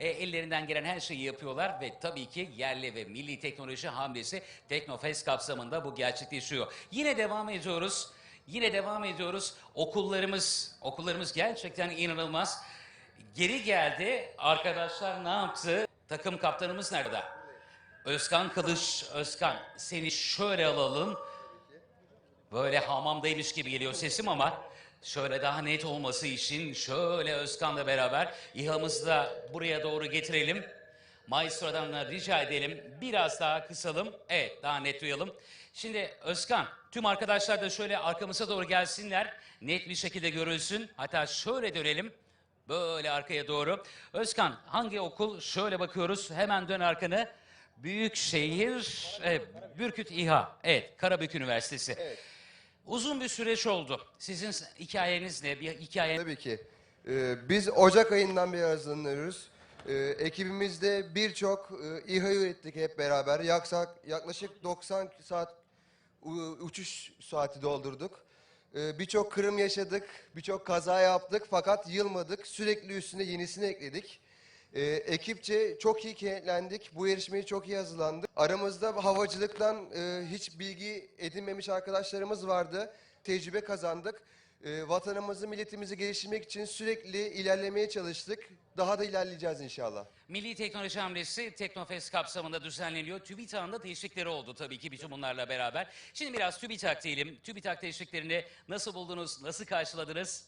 e, ellerinden gelen her şeyi yapıyorlar ve tabii ki yerli ve milli teknoloji hamlesi Teknofest kapsamında bu gerçekleşiyor. Yine devam ediyoruz. Yine devam ediyoruz. Okullarımız, okullarımız gerçekten inanılmaz. Geri geldi. Arkadaşlar ne yaptı? Takım kaptanımız nerede? Özkan Kılıç, Özkan seni şöyle alalım. Böyle hamamdaymış gibi geliyor sesim ama şöyle daha net olması için şöyle Özkan'la beraber İHA'mızı da buraya doğru getirelim. Maestro'dan da rica edelim. Biraz daha kısalım. Evet daha net duyalım. Şimdi Özkan tüm arkadaşlar da şöyle arkamıza doğru gelsinler. Net bir şekilde görülsün. Hatta şöyle dönelim. Böyle arkaya doğru. Özkan hangi okul? Şöyle bakıyoruz. Hemen dön arkanı. Büyükşehir, evet, Bürküt İHA. Evet, Karabük Üniversitesi. Uzun bir süreç oldu. Sizin hikayeniz ne? Bir hikaye Tabii ki. Ee, biz Ocak ayından beri hazırlanıyoruz. Ee, ekibimizde birçok e, İHA ürettik hep beraber. Yaksak, yaklaşık 90 saat uçuş saati doldurduk. Ee, birçok kırım yaşadık, birçok kaza yaptık fakat yılmadık. Sürekli üstüne yenisini ekledik. Ee, ekipçe çok iyi kenetlendik. Bu yarışmayı çok iyi hazırlandık. Aramızda havacılıktan e, hiç bilgi edinmemiş arkadaşlarımız vardı. Tecrübe kazandık. Ee, vatanımızı, milletimizi geliştirmek için sürekli ilerlemeye çalıştık. Daha da ilerleyeceğiz inşallah. Milli Teknoloji Hamlesi Teknofest kapsamında düzenleniyor. TÜBİTAK'ın da teşvikleri oldu tabii ki bütün bunlarla beraber. Şimdi biraz TÜBİTAK diyelim. TÜBİTAK teşviklerini nasıl buldunuz, nasıl karşıladınız?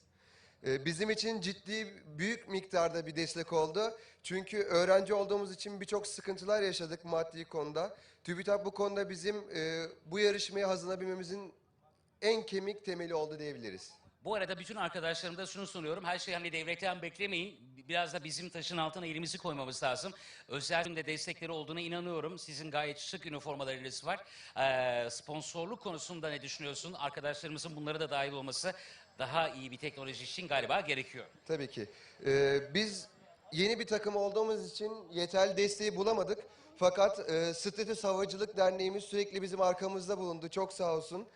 Ee, Bizim için ciddi büyük miktarda bir destek oldu. Çünkü öğrenci olduğumuz için birçok sıkıntılar yaşadık maddi konuda. TÜBİTAK bu konuda bizim e, bu yarışmaya hazırlanabilmemizin en kemik temeli oldu diyebiliriz. Bu arada bütün arkadaşlarım da şunu sunuyorum. Her şeyi hani devletten beklemeyin. Biraz da bizim taşın altına elimizi koymamız lazım. Özel de destekleri olduğuna inanıyorum. Sizin gayet şık üniformalarınız var. Ee, sponsorluk konusunda ne düşünüyorsun? Arkadaşlarımızın bunlara da dahil olması daha iyi bir teknoloji için galiba gerekiyor. Tabii ki. Ee, biz yeni bir takım olduğumuz için yeterli desteği bulamadık. Fakat e, Strates Havacılık Derneğimiz sürekli bizim arkamızda bulundu. Çok sağ olsun.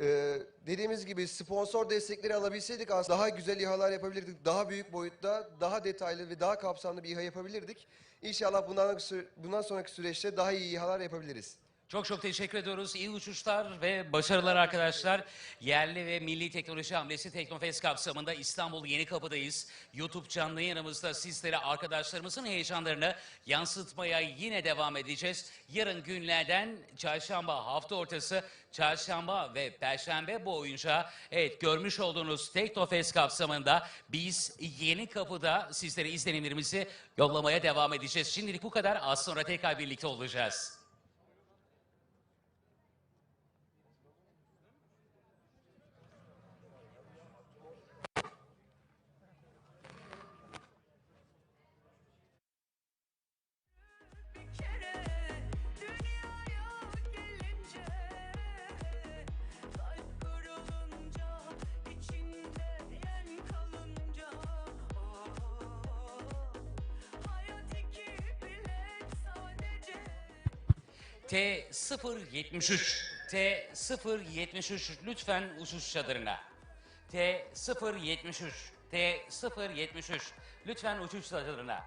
Ee, dediğimiz gibi sponsor destekleri alabilseydik aslında daha güzel İHA'lar yapabilirdik. Daha büyük boyutta, daha detaylı ve daha kapsamlı bir İHA yapabilirdik. İnşallah bundan, bundan sonraki süreçte daha iyi İHA'lar yapabiliriz. Çok çok teşekkür ediyoruz. İyi uçuşlar ve başarılar arkadaşlar. Yerli ve milli teknoloji hamlesi Teknofest kapsamında İstanbul Yeni Kapı'dayız. YouTube canlı yayınımızda sizlere arkadaşlarımızın heyecanlarını yansıtmaya yine devam edeceğiz. Yarın günlerden çarşamba hafta ortası, çarşamba ve perşembe boyunca evet görmüş olduğunuz Teknofest kapsamında biz Yeni Kapı'da sizlere izlenimlerimizi yollamaya devam edeceğiz. Şimdilik bu kadar. Az sonra tekrar birlikte olacağız. T073 T073 lütfen uçuş çadırına. T073 T073 lütfen uçuş çadırına.